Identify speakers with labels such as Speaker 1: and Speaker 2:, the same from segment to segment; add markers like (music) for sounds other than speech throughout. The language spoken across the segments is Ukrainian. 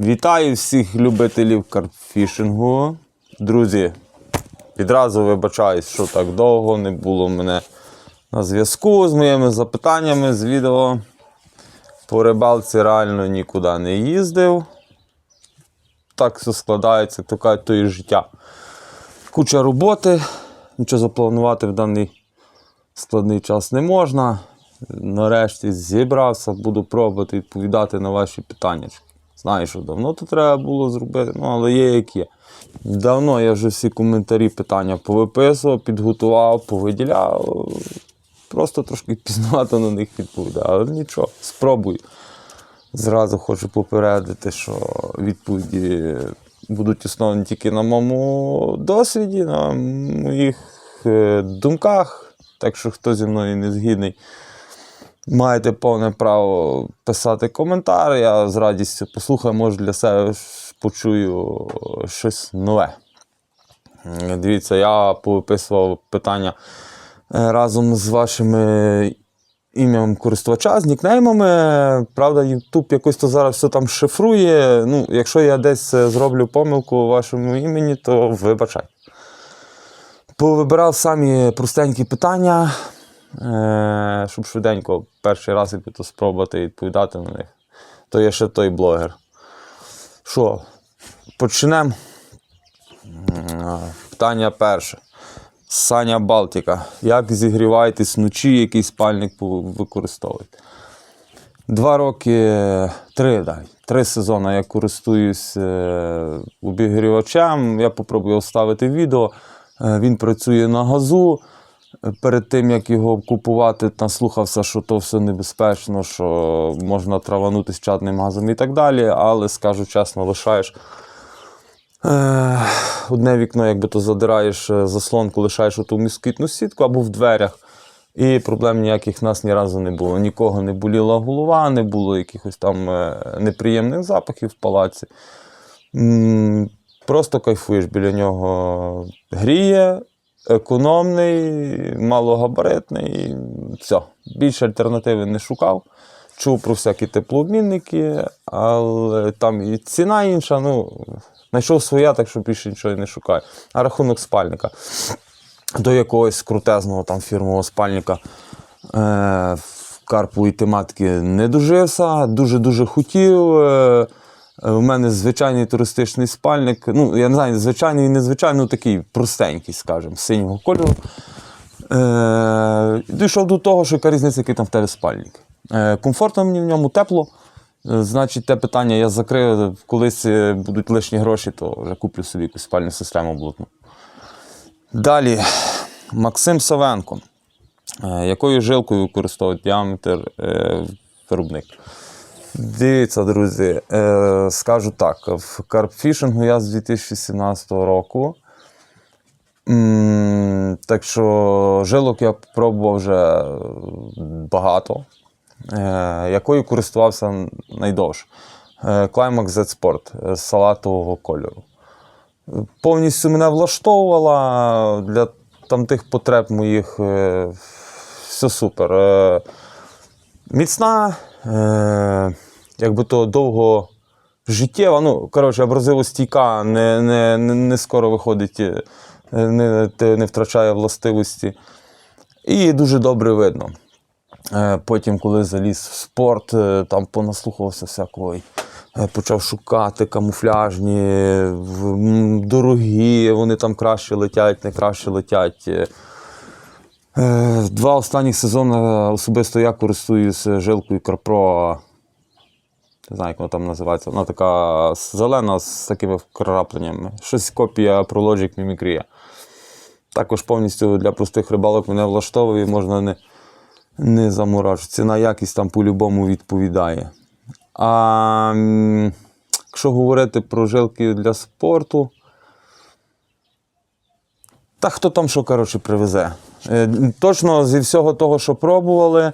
Speaker 1: Вітаю всіх любителів карпфішингу. Друзі, відразу вибачаюсь, що так довго не було мене на зв'язку з моїми запитаннями з відео. По рибалці реально нікуди не їздив. Так все складається, то кажуть, то і життя. Куча роботи, нічого запланувати в даний складний час не можна. Нарешті зібрався, буду пробувати відповідати на ваші питання. Знаю, що давно то треба було зробити, ну але є як є. Давно я вже всі коментарі питання повиписував, підготував, повиділяв. Просто трошки пізнавато на них відповідаю. Але нічого, спробую. Зразу хочу попередити, що відповіді будуть основані тільки на моєму досвіді, на моїх е, думках. Так що хто зі мною не згідний, маєте повне право писати коментар. Я з радістю послухаю, може для себе почую щось нове. Е, Дивіться, я повиписував питання е, разом з вашими ім'ям користувача, з нікнеймами. Правда, YouTube якось то зараз все там шифрує. Ну, якщо я десь е, зроблю помилку у вашому імені, то вибачайте. Повибирав самі простенькі питання, е, щоб швиденько перший раз спробувати відповідати на них. То є ще той блогер. Що, почнемо. Питання перше. Саня Балтіка. Як зігріваєтесь вночі, який спальник використовуєте? Два роки, три, дай, три сезони я користуюсь е, обігрівачем. Я попробую вставити відео. Е, він працює на газу. Перед тим, як його купувати, наслухався, що то все небезпечно, що можна траванутися чадним газом і так далі. Але скажу чесно, лишаєш Е, Одне вікно, якби то задираєш е, заслонку, лишаєш оту москітну сітку або в дверях. І проблем ніяких в нас ні разу не було. Нікого не боліла голова, не було якихось там е, неприємних запахів в палаці. Просто кайфуєш біля нього. Гріє, економний, малогабаритний. Все. Більше альтернативи не шукав. Чув про всякі теплообмінники, але там і ціна інша. Ну, знайшов своя, так що більше нічого не шукаю. А рахунок спальника. До якогось крутезного там фірмового спальника е, в карпової тематики не дожився, дуже-дуже хотів. Е, у мене звичайний туристичний спальник. Ну, я не знаю, звичайний і незвичайний, ну такий простенький, скажімо, синього кольору. Е, дійшов до того, що яка різниця, який там в тебе спальник. Е, комфортно мені в ньому тепло. Е, Значить, те питання я закрив. Колись е, будуть лишні гроші, то вже куплю собі якусь спальну систему блутну. Далі, Максим Савенко. Е, Якою жилкою використовує діаметр е, виробник? Дивіться, друзі, е, скажу так: в карпфішингу я з 2017 року. Так що жилок я пробував вже багато. Е, якою користувався найдовше? Е, Climax Z Sport е, з салатового кольору. Повністю мене влаштовувала для там тих потреб моїх е, все супер. Е, Міцна, е, якби то довго життєва, ну, коротше, абразивостійка, не, не, не, скоро виходить, е, не, не втрачає властивості. І дуже добре видно. Е, Потім, коли заліз в спорт, е, там понаслухався всякого. Почав шукати камуфляжні, дорогі, вони там краще летять, не краще летять. Два останні сезони особисто я користуюся жилкою Карпро. Не знаю, як вона там називається. Вона така зелена з такими вкрапленнями. Щось копія Prologic Mimicry. Також повністю для простих рибалок мене влаштовує, можна не, не заморачувати. Ціна якість там по-любому відповідає. А якщо говорити про жилки для спорту, та хто там що, коротше, привезе. Е, Точно зі всього того, що пробували,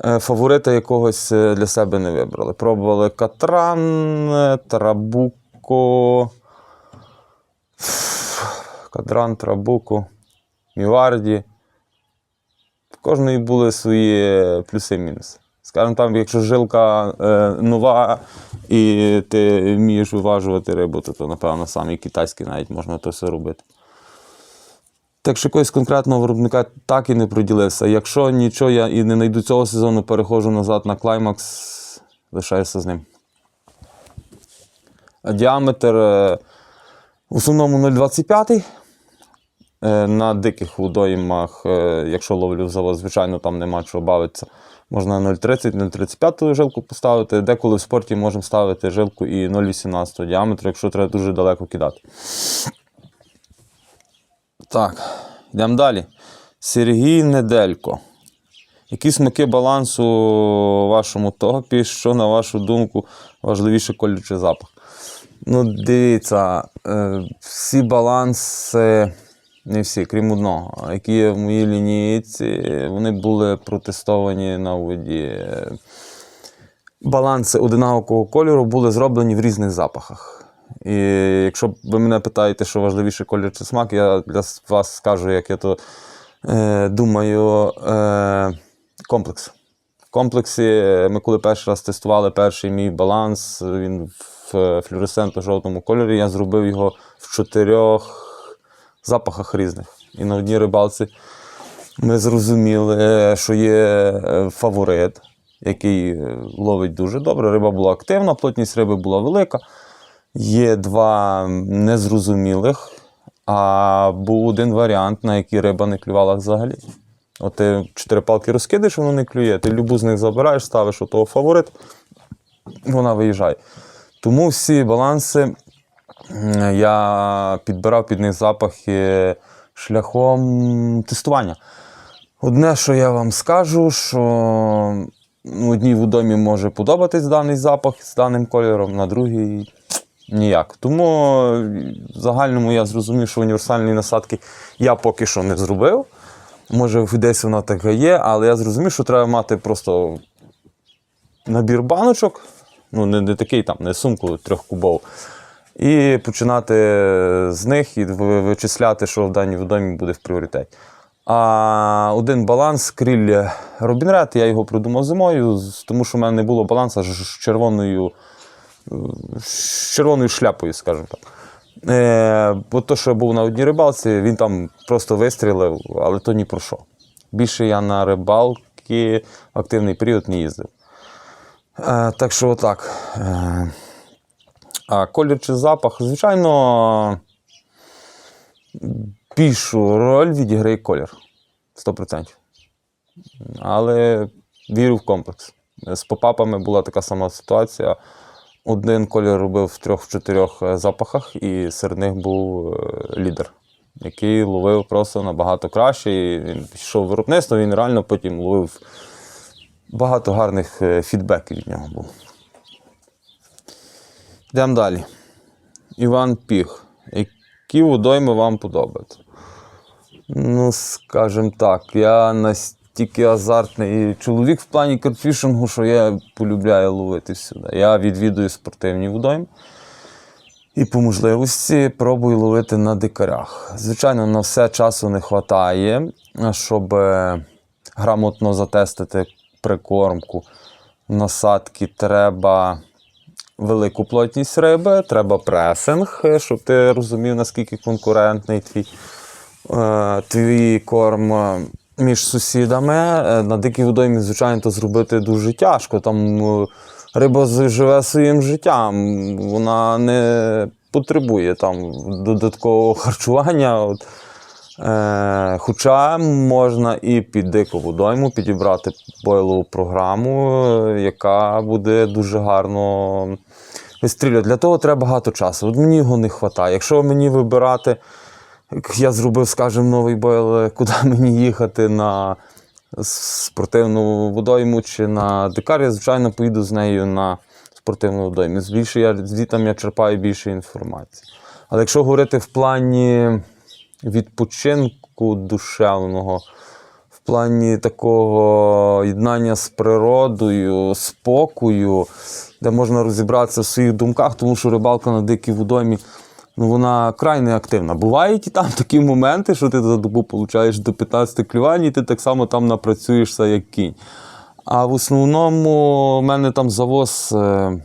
Speaker 1: фаворита якогось е, для себе не вибрали. Пробували Катран, е, Трабуко. Катран, Трабуко, Міварді. В кожної були свої плюси і мінуси. Скажімо там, якщо жилка е, нова і ти вмієш виважувати рибу, то, то напевно саме китайський навіть можна то все робити. Так що якогось конкретного виробника так і не приділився. Якщо нічого я і не знайду цього сезону, переходжу назад на клаймакс, лишаюся з ним. Діаметр е, в основному 0,25. Е, На диких водоймах, е, якщо ловлю завод, звичайно, там нема чого бавитися. Можна 0,30-0,35 жилку поставити. Деколи в спорті можемо ставити жилку і 0,18 діаметру, якщо треба дуже далеко кидати. Так, йдемо далі. Сергій Неделько. Які смаки балансу вашому топі, що, на вашу думку, важливіше колючий запах? Ну, дивіться, е, всі баланси, не всі, крім одного, які є в моїй лінійці, вони були протестовані на воді. Баланси одинакового кольору були зроблені в різних запахах. І якщо ви мене питаєте, що важливіше колір чи смак, я для вас скажу, як я то е, думаю, е, комплекс. Комплексі ми коли перший раз тестували перший мій баланс, він в флюоресцентно-жовтому кольорі, я зробив його в чотирьох запахах різних. І на одній рибалці ми зрозуміли, що є е, фаворит, який е, ловить дуже добре. Риба була активна, плотність риби була велика. Є два незрозумілих, а був один варіант, на який риба не клювала взагалі. От ти чотири палки розкидаєш, воно не клює. Ти любу з них забираєш, ставиш у того фаворит, вона виїжджає. Тому всі баланси я підбирав під них запахи шляхом тестування. Одне, що я вам скажу, що одній водомі може подобатись даний запах з даним кольором, на другій ніяк. Тому в загальному я зрозумів, що універсальні насадки я поки що не зробив. Може, десь вона така є, але я зрозумів, що треба мати просто набір баночок, ну не, не такий там, не сумку трьохкубову. І починати з них і вичисляти, що в даній водомі буде в пріоритеті. А один баланс кріль Робінред, я його придумав зимою, тому що в мене не було балансу з червоною, з червоною шляпою, скажімо так. Е, бо то, що я був на одній рибалці, він там просто вистрілив, але то ні про що. Більше я на рибалки активний період не їздив. Е, так що отак. Е, а колір чи запах, звичайно, більшу роль відіграє колір. 100%. Але вірю в комплекс. З попапами була така сама ситуація. Один колір робив в трьох-чотирьох е, запахах, і серед них був е, лідер, який ловив просто набагато краще. І він пішов в виробництво, він реально потім ловив багато гарних е, фідбеків від нього було. Йдемо далі. Іван Піх. Які водойми вам подобаються? Ну, скажімо так, я настільки азартний чоловік в плані картфішингу, що я полюбляю ловити всюди. Я відвідую спортивні водойми. І по можливості пробую ловити на дикарях. Звичайно, на все часу не вистачає, щоб е, грамотно затестити прикормку. Насадки треба велику плотність риби, треба пресинг, щоб ти розумів, наскільки конкурентний твій, е, твій корм між сусідами. Е, На дикій водоймі, звичайно, то зробити дуже тяжко. Там е, риба живе своїм життям, вона не потребує там додаткового харчування. От. Е, хоча можна і під дику водойму підібрати бойлову програму, е, яка буде дуже гарно вистрілювати. Для того треба багато часу. От мені його не вистачає. Якщо мені вибирати, я зробив, скажімо, новий бойл, куди (laughs) мені їхати на спортивну водойму чи на дикар, я, звичайно, поїду з нею на спортивну водойму. Більше я звідти я черпаю більше інформації. Але якщо говорити в плані відпочинку душевного, в плані такого єднання з природою, спокою, де можна розібратися в своїх думках, тому що рибалка на дикій водоймі. Ну, вона край неактивна. Бувають і там такі моменти, що ти за добу получаєш до 15 клювань, і ти так само там напрацюєшся, як кінь. А в основному в мене там завоз е,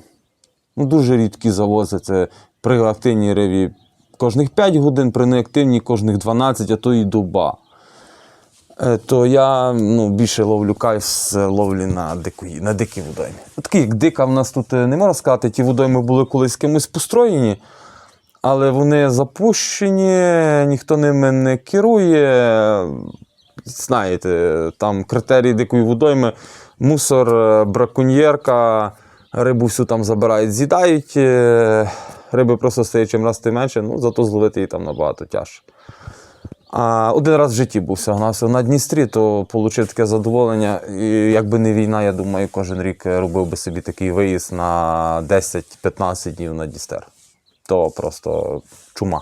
Speaker 1: ну, дуже рідкі завози. Це при активній риві кожних 5 годин, при неактивній кожних 12, а то і доба. Е, То я ну, більше ловлю кайф з ловлі на, дикої, на дикі водоймі. Ну, Такі, як дика, в нас тут е, не можна сказати, ті водойми були колись кимось построєні, але вони запущені, ніхто ними не керує. Знаєте, там критерії дикої водойми, мусор, е, браконьєрка, рибу всю там забирають, з'їдають. е, Риби просто стає чим раз тим менше, ну зато зловити її там набагато тяжче. А один раз в житті був всього на Дністрі, то отримав таке задоволення. І якби не війна, я думаю, кожен рік робив би собі такий виїзд на 10-15 днів на Дністер. То просто чума.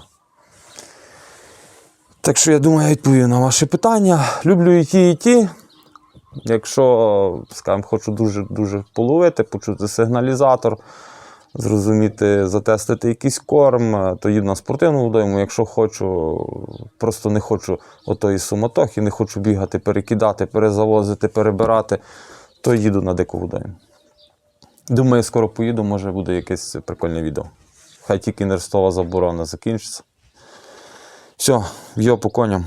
Speaker 1: Так що я думаю, я відповів на ваші питання. Люблю і ті, і ті. Якщо, скажімо, хочу дуже дуже половити, почути сигналізатор, зрозуміти, затестити якийсь корм, то їду на спортивну водойму. Якщо хочу, просто не хочу отої суматохи, не хочу бігати, перекидати, перезавозити, перебирати, то їду на дику водойму. Думаю, скоро поїду, може буде якесь прикольне відео. Хай тільки нерестова заборона закінчиться. Все, йо по коням.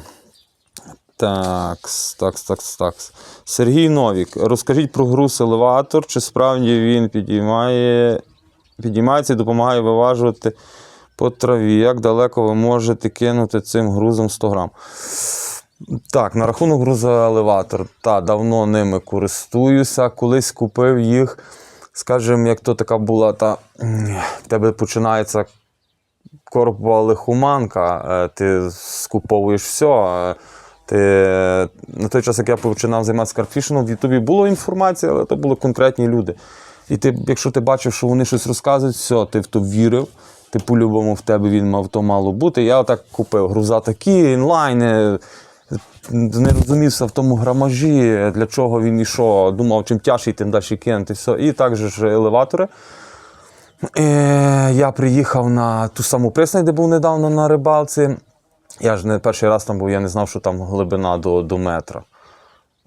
Speaker 1: Такс, такс, такс, такс. Сергій Новік, розкажіть про груз елеватор, чи справді він підіймає, підіймається і допомагає виважувати по траві. Як далеко ви можете кинути цим грузом 100 грам? Так, на рахунок груза елеватор. Та, давно ними користуюся. Колись купив їх, скажімо, як то така була, та в тебе починається корпова лихоманка, е, ти скуповуєш все. Ти, на той час, як я починав займатися карфішингом, в Ютубі була інформація, але то були конкретні люди. І ти, якщо ти бачив, що вони щось розказують, все, ти в то вірив. Ти по-любому в тебе він мав то мало бути. Я отак купив груза такі, інлайни, не розумівся в тому грамажі, для чого він ішов, думав, чим тяжчий, тим далі кинути. Все. І також ж елеватори. Е, я приїхав на ту саму пристань, де був недавно на рибалці. Я ж не перший раз там був, я не знав, що там глибина до, до метра.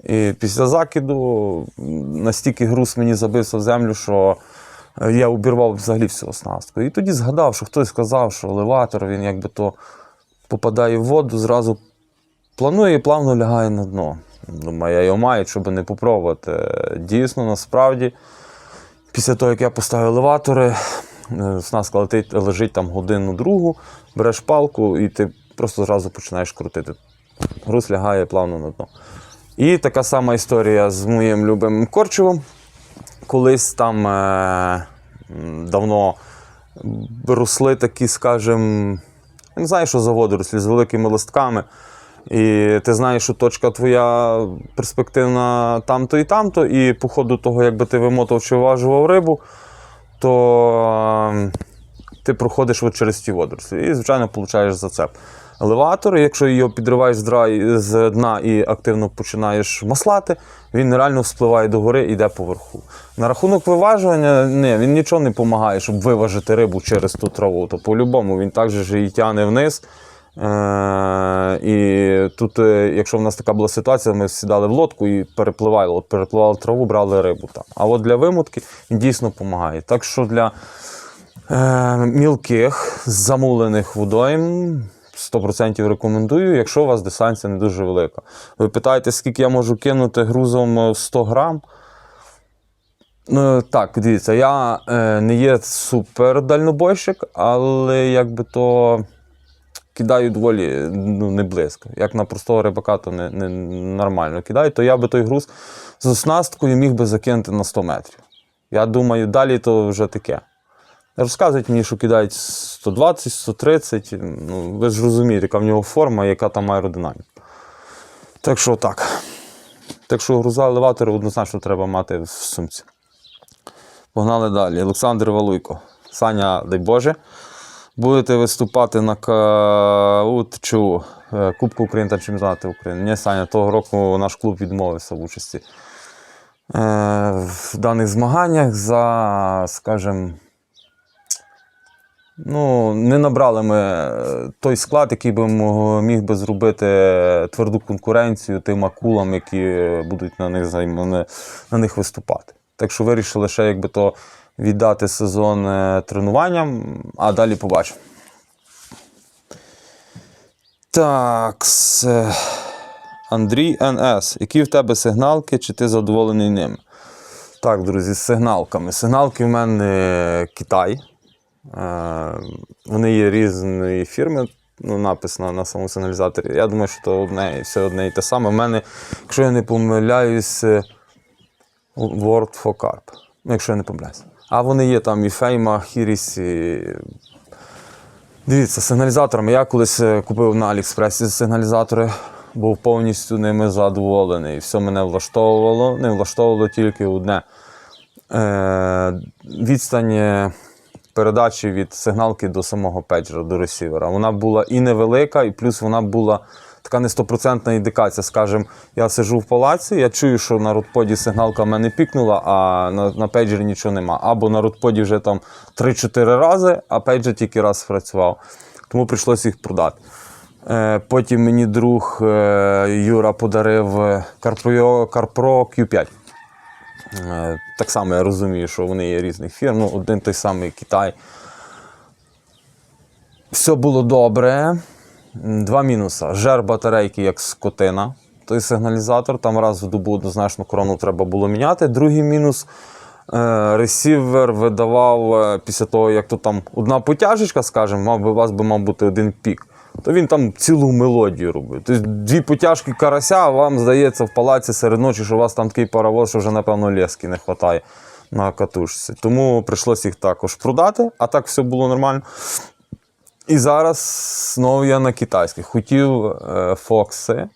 Speaker 1: І після закиду настільки груз мені забився в землю, що я обірвав взагалі всю оснастку. І тоді згадав, що хтось сказав, що елеватор, він якби то попадає в воду, зразу планує і плавно лягає на дно. Думаю, я його маю, щоб не попробувати. Дійсно, насправді, після того, як я поставив елеватори, оснастка летить, лежить там годину другу, береш палку і ти просто зразу починаєш крутити. Груз лягає плавно на дно. І така сама історія з моїм любимим корчевом. Колись там е, давно росли такі, скажімо, не знаю, що за водорослі з великими листками. І ти знаєш, що точка твоя перспективна там-то і там-то, і по ходу того, якби ти вимотав чи важував рибу, то е, ти проходиш от через ті водорослі. І, звичайно, получаєш зацеп. Елеватор, якщо його підриваєш з дна і активно починаєш маслати, він нереально вспливає до гори і йде поверху. На рахунок виважування, ні, він нічого не допомагає, щоб виважити рибу через ту траву. То по-любому він також її тягне вниз. Е- і тут, е, якщо в нас така була ситуація, ми сідали в лодку і перепливали, от перепливали траву, брали рибу там. А от для він дійсно допомагає. Так що для е- мілких замулених водойм 100% рекомендую, якщо у вас дистанція не дуже велика. Ви питаєте, скільки я можу кинути грузом е, в 100 грам. Ну, так, дивіться, я е, не є супер дальнобойщик, але якби то кидаю доволі ну, не близько. Як на простого рибака, то не, не нормально кидаю, то я би той груз з оснасткою міг би закинути на 100 метрів. Я думаю, далі то вже таке. Розказують мені, що кидають 120, 130. Ну, ви ж розумієте, яка в нього форма, яка там аеродинаміка. Так що так. Так що груза елеватори однозначно треба мати в сумці. Погнали далі. Олександр Валуйко. Саня, дай Боже. Будете виступати на КАУТЧУ, е, Кубку України та чемпіонати України. Ні, Саня, того року наш клуб відмовився в участі е, в даних змаганнях за, скажімо, Ну, не набрали ми е, той склад, який би міг би зробити тверду конкуренцію тим акулам, які будуть на них, на них виступати. Так що вирішили ще якби то віддати сезон е, тренуванням, а далі побачимо. Так. Андрій НС. Які в тебе сигналки, чи ти задоволений ними? Так, друзі, з сигналками. Сигналки в мене Китай. Е, Вони є різної фірми, ну, написано на самому сигналізаторі. Я думаю, що то одне, все одне і те саме. У мене, якщо я не помиляюсь, е, World for Carp. Ну, якщо я не помиляюсь. А вони є там і Фейма, Хіріс, і Дивіться, сигналізаторами. Я колись е, купив на Аліекспресі сигналізатори, був повністю ними задоволений. Все мене влаштовувало. Не влаштовувало тільки одне. Е, відстань е, передачі від сигналки до самого педжера, до ресівера. Вона була і невелика, і плюс вона була така не стопроцентна індикація. Скажімо, я сижу в палаці, я чую, що на ротподі сигналка в мене пікнула, а на, на пейджері нічого нема. Або на ротподі вже там 3-4 рази, а пейджер тільки раз спрацював. Тому прийшлося їх продати. Е, Потім мені друг е, Юра подарив е, CarPro, CarPro Q5. Е, Так само я розумію, що вони є різних фірм. Ну, один той самий Китай. Все було добре. Два мінуси. Жер батарейки як скотина. Той сигналізатор, там раз в добу однозначно корону треба було міняти. Другий мінус. е, Ресівер видавав е, після того, як то там одна потяжечка, скажімо, мав би у вас би мав бути один пік. То він там цілу мелодію робив. Тобто дві потяжки карася, а вам здається в палаці серед ночі, що у вас там такий паровоз, що вже, напевно, лески не вистачає на катушці. Тому прийшлося їх також продати, а так все було нормально. І зараз знову я на китайських. Хотів е, Фокси.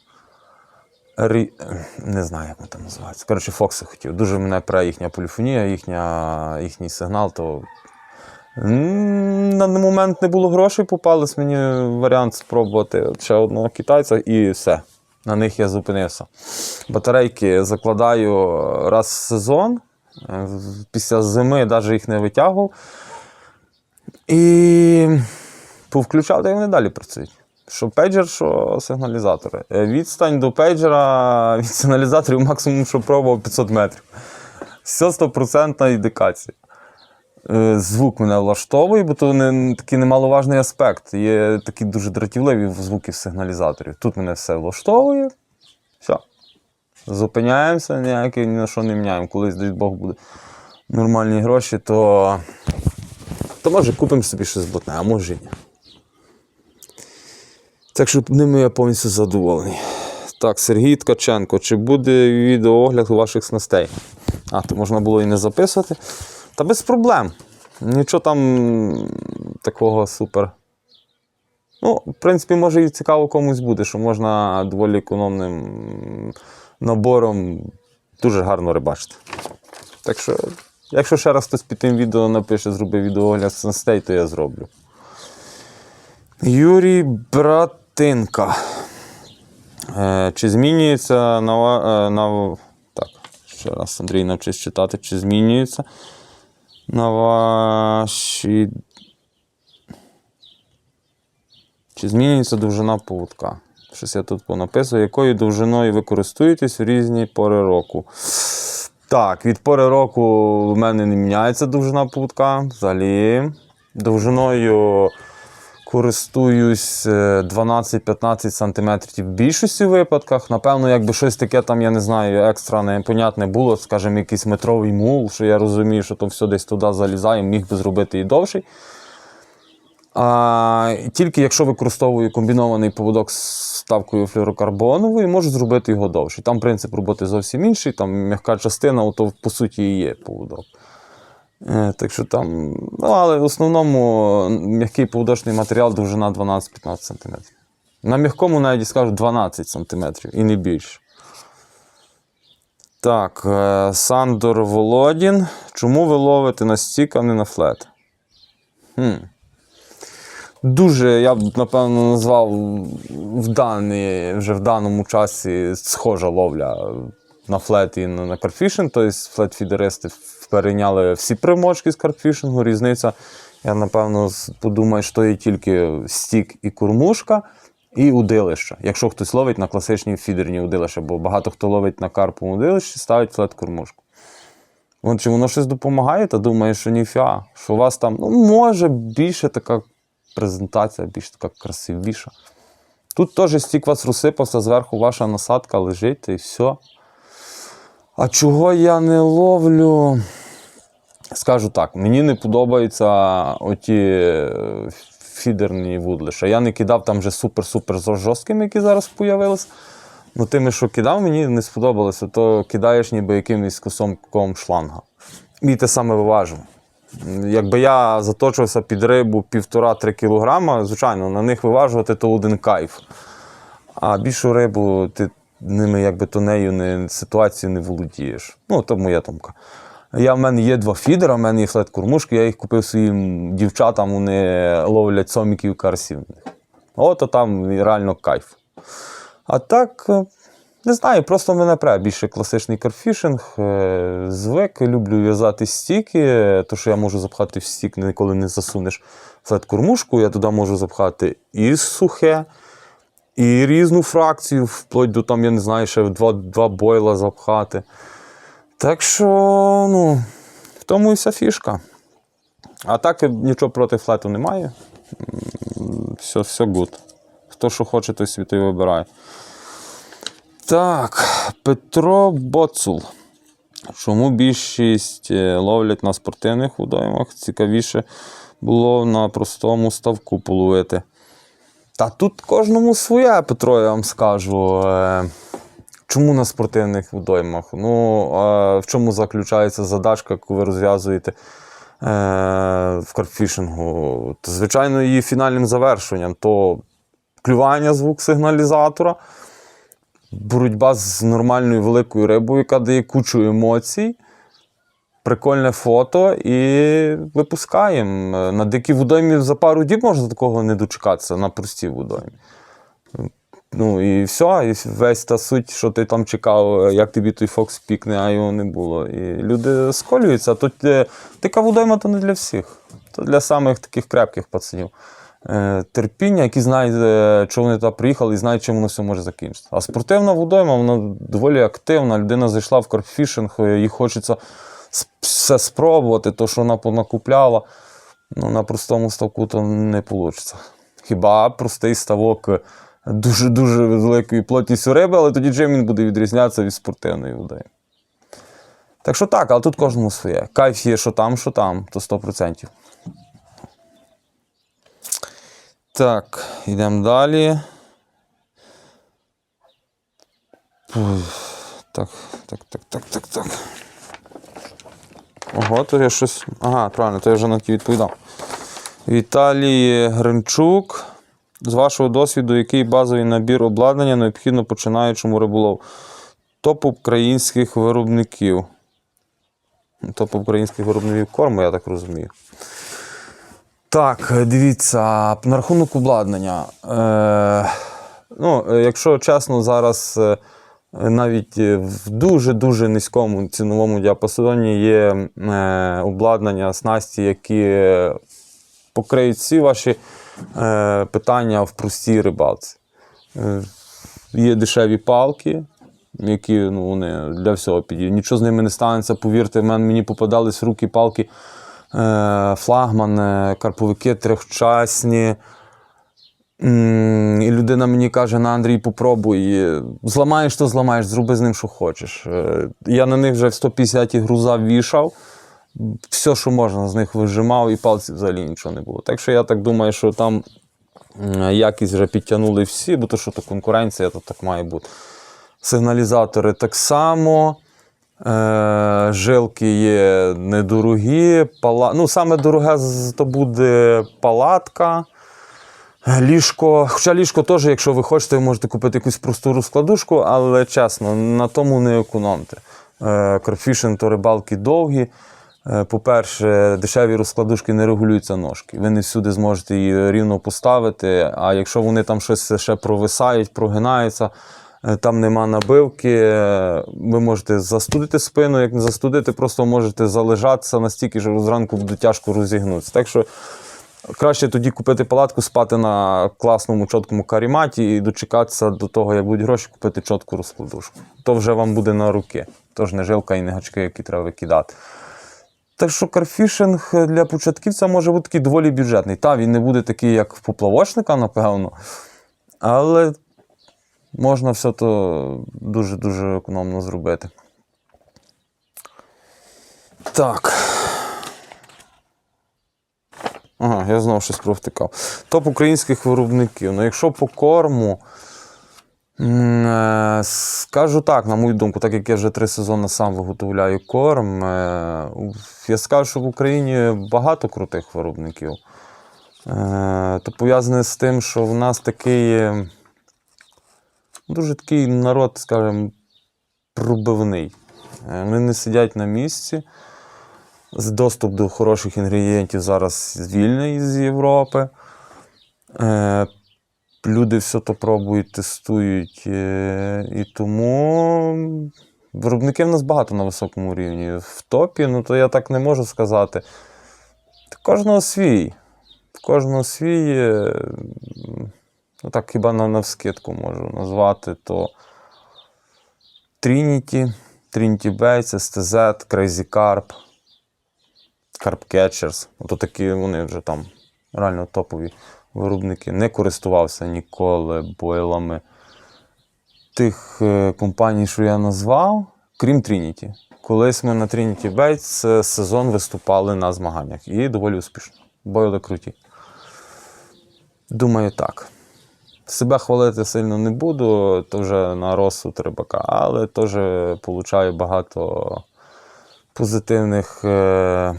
Speaker 1: Рі... Не знаю, як вони там називаються. Коротше, Фокси хотів. Дуже мене пре їхня поліфонія, їхня, їхній сигнал. То... На момент не було грошей, попались мені варіант спробувати ще одного китайця і все. На них я зупинився. Батарейки закладаю раз в сезон. Е, Після зими навіть їх не витягував. І повключав, та вони далі працюють. Що пейджер, що сигналізатори. Е, Відстань до пейджера (laughs) від сигналізаторів максимум, що пробував 500 метрів. Все 100% індикація. Е, Звук мене влаштовує, бо то не, такий немаловажний аспект. Є такі дуже дратівливі звуки сигналізаторів. Тут мене все влаштовує. Все. Зупиняємося, ніякі ні на що не міняємо. Колись, дай Бог, буде нормальні гроші, то, то може купимо собі щось блатне, а може ні. Так що ними я повністю задоволений. Так, Сергій Ткаченко, чи буде відеоогляд ваших снастей? А, то можна було і не записувати. Та без проблем. Нічого там такого супер. Ну, в принципі, може і цікаво комусь буде, що можна доволі економним набором дуже гарно рибачити. Так що, якщо ще раз хтось під тим відео напише, зроби відеоогляд снастей, то я зроблю. Юрій Братинка. Е, чи змінюється на, е, на. Так, ще раз Андрій навчись читати, чи змінюється на ваші. Чи змінюється довжина поводка? Щось я тут понаписую. Якою довжиною ви користуєтесь в різні пори року? Так, від пори року в мене не міняється довжина поводка. Взагалі. Довжиною користуюсь е, 12-15 см в більшості випадках. Напевно, якби щось таке там, я не знаю, екстра непонятне було, скажімо, якийсь метровий мул, що я розумію, що то все десь туди залізає, міг би зробити і довший. А, тільки якщо використовую комбінований поводок з ставкою флюорокарбоновою, можу зробити його довший. Там принцип роботи зовсім інший, там м'яка частина, то по суті і є поводок. Е, Так що там, ну, але в основному м'який поводочний матеріал довжина 12-15 см. На м'якому навіть скажу 12 см і не більше. Так, е, Сандор Володін. Чому ви ловите на стік, а не на флет? Хм. Дуже, я б напевно назвав в дані, вже в даному часі схожа ловля на флет і на, карфішинг. Тобто флет-фідеристи перейняли всі примочки з карфішингу. Різниця, Я напевно подумаю, що є тільки стік і кормушка, і удилище. Якщо хтось ловить на класичні фідерні удилища, бо багато хто ловить на карпу удилищі, ставить флет кормушку. Чи воно щось допомагає, та думає, що ніфіа, що у вас там, ну, може, більше така презентація, більш така красивіша. Тут теж стік вас розсипався, зверху ваша насадка лежить, і все. А чого я не ловлю? Скажу так, мені не подобаються оті е, фідерні вудлиша. Я не кидав там вже супер-супер жорсткими, які зараз появились. Ну, тими, що кидав, мені не сподобалося, то кидаєш ніби якимось кусом шланга. І те саме виважу. Якби я заточувався під рибу півтора-три кілограма, звичайно, на них виважувати то один кайф. А більшу рибу ти ними якби то нею не, ситуацію не володієш. Ну, то моя думка. Я, в мене є два фідера, в мене є флет-кормушки, я їх купив своїм дівчатам, вони ловлять соміків карсів. Ото там реально кайф. А так, е, не знаю, просто мене пре більше класичний карфішинг. е, Звик, люблю в'язати стіки, то що я можу запхати в стік, ніколи не засунеш флет-кормушку, я туди можу запхати і сухе, і різну фракцію, вплоть до там, я не знаю, ще два, два бойла запхати. Так що, ну, в тому і вся фішка. А так нічого проти флету немає. Все, все good. Хто що хоче, той свій той вибирає. Так, Петро Боцул. Чому більшість е, ловлять на спортивних водоймах? Цікавіше було на простому ставку половити. Та тут кожному своє, Петро, я вам скажу. Е, Чому на спортивних водоймах? Ну, в чому заключається задачка, яку ви розв'язуєте е, в карпфішингу? То, звичайно, її фінальним завершенням то клювання звук сигналізатора, боротьба з нормальною великою рибою, яка дає кучу емоцій. Прикольне фото і випускаємо. Е, На дикій водоймі за пару діб можна такого не дочекатися на простій водоймі. Ну і все, і весь та суть, що ти там чекав, як тобі той Фокс пікне, а його не було. І люди сколюються. Тут е, така водойма то не для всіх. То для самих таких крепких пацанів. Е, терпіння, які знають, е, чого вони туди приїхали і знають, чим воно все може закінчитися. А спортивна водойма, вона доволі активна. Людина зайшла в карпфішинг, е, їй хочеться все спробувати, то, що вона понакупляла. Ну, на простому ставку то не вийде. Хіба простий ставок дуже-дуже великою плотністю риби, але тоді чим буде відрізнятися від спортивної води. Так що так, але тут кожному своє. Кайф є, що там, що там, то 100%. Так, йдемо далі. Так, так, так, так, так, так. Ого, то я щось. Ага, правильно, то я вже на ті відповідав. Віталій Гринчук. З вашого досвіду, який базовий набір обладнання необхідно починаючому риболову? Топ українських виробників. Топ українських виробників корму, я так розумію. Так, дивіться, на рахунок обладнання. Е, ну, е, якщо чесно, зараз е, навіть е, в дуже-дуже низькому ціновому діапазоні є е, обладнання, снасті, які покриють всі ваші е, питання в простій рибалці. Є дешеві палки, які ну, вони для всього підійдуть. Нічого з ними не станеться, повірте, мені попадались руки палки флагман, карповики трьохчасні. І людина мені каже: на Андрій, попробуй. Зламаєш, то зламаєш, зроби з ним, що хочеш. Е, Я на них вже в 150 груза вішав. Все, що можна, з них вижимав, і пальців взагалі нічого не було. Так що я так думаю, що там якість вже підтягнули всі, бо то, що то конкуренція, то так має бути. Сигналізатори так само. Е, жилки є недорогі. Пала... Ну, саме дороге то буде палатка. Ліжко. Хоча ліжко теж, якщо ви хочете, ви можете купити якусь просту розкладушку, але чесно, на тому не економте. Карфішин то рибалки довгі. Е, По-перше, дешеві розкладушки не регулюються ножки. Ви не всюди зможете її рівно поставити. А якщо вони там щось ще провисають, прогинаються, Е, Там нема набивки. е, Ви можете застудити спину, як не застудити, просто можете залежатися настільки, що зранку буде тяжко розігнутися. Так що краще тоді купити палатку, спати на класному чіткому каріматі і дочекатися до того, як будуть гроші, купити чітку розкладушку. То вже вам буде на руки. Тож не жилка і не гачки, які треба викидати. Так що карфішинг для початківця може бути такий доволі бюджетний. Та, він не буде такий, як в поплавочника, напевно. Але можна все то дуже-дуже економно зробити. Так. Ага, я знову щось провтикав. Топ українських виробників. Ну, якщо по корму, е, скажу так, на мою думку, так як я вже три сезони сам виготовляю корм, е, я скажу, що в Україні багато крутих виробників. Е, То пов'язане з тим, що в нас такий дуже такий народ, скажімо, пробивний. Вони не сидять на місці. Доступ до хороших інгредієнтів зараз вільний з Європи. Е, Люди все то пробують, тестують. е, І тому виробників в нас багато на високому рівні. В топі, ну то я так не можу сказати. Кожного свій. Кожного свій. е, Ну так хіба на навскидку можу назвати, то Trinity, Trinity Bates, STZ, Crazy Carp, Carp Catchers. Ото такі вони вже там реально топові виробники. Не користувався ніколи бойлами тих е, компаній, що я назвав, крім Trinity. Колись ми на Trinity Bates е, сезон виступали на змаганнях і доволі успішно. Бойли круті. Думаю, так. Себе хвалити сильно не буду, то вже на розсуд рибака, але теж получаю багато позитивних е,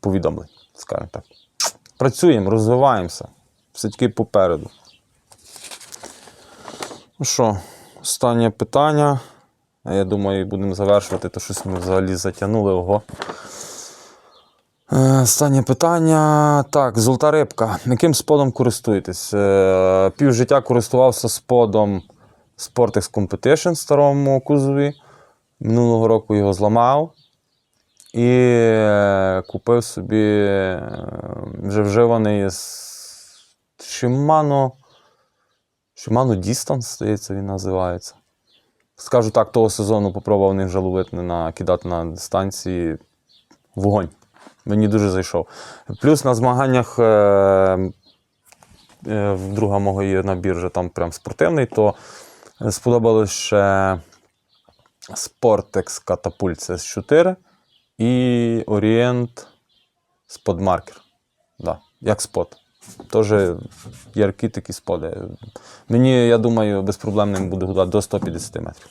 Speaker 1: повідомлень, скажімо так. Працюємо, розвиваємося. Все-таки попереду. Ну що, останнє питання. Я думаю, будемо завершувати, то щось ми взагалі затягнули. Ого. Е, Останнє питання. Так, золота рибка. Яким сподом користуєтесь? Е, Пів життя користувався сподом Sportex Competition старому кузові. Минулого року його зламав. І е, купив собі е, вже вживаний з Shimano. Shimano Distance, здається, він називається. Скажу так, того сезону попробував них вже ловити на кидати на дистанції вогонь. Мені дуже зайшов. Плюс на змаганнях е, е, друга мого є набір вже там прям спортивний, то сподобалось ще Sportex Catapult CS4 і Orient Spotmarker. Да, як спот. Теж яркі такі споди. Мені, я думаю, без проблем ним буде гудати до 150 метрів.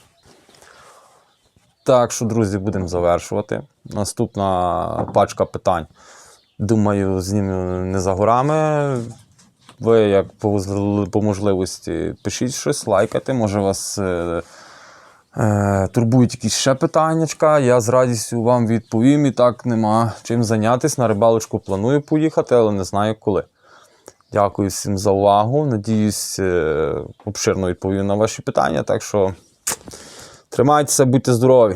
Speaker 1: Так що, друзі, будемо завершувати. Наступна пачка питань. Думаю, зніму не за горами. Ви, як по, можливості, пишіть щось, лайкайте. Може, вас е, турбують якісь ще питаннячка. Я з радістю вам відповім. І так нема чим зайнятися. На рибалочку планую поїхати, але не знаю коли. Дякую всім за увагу. Надіюсь, е, обширно відповів на ваші питання. Так що тримайтеся, будьте здорові!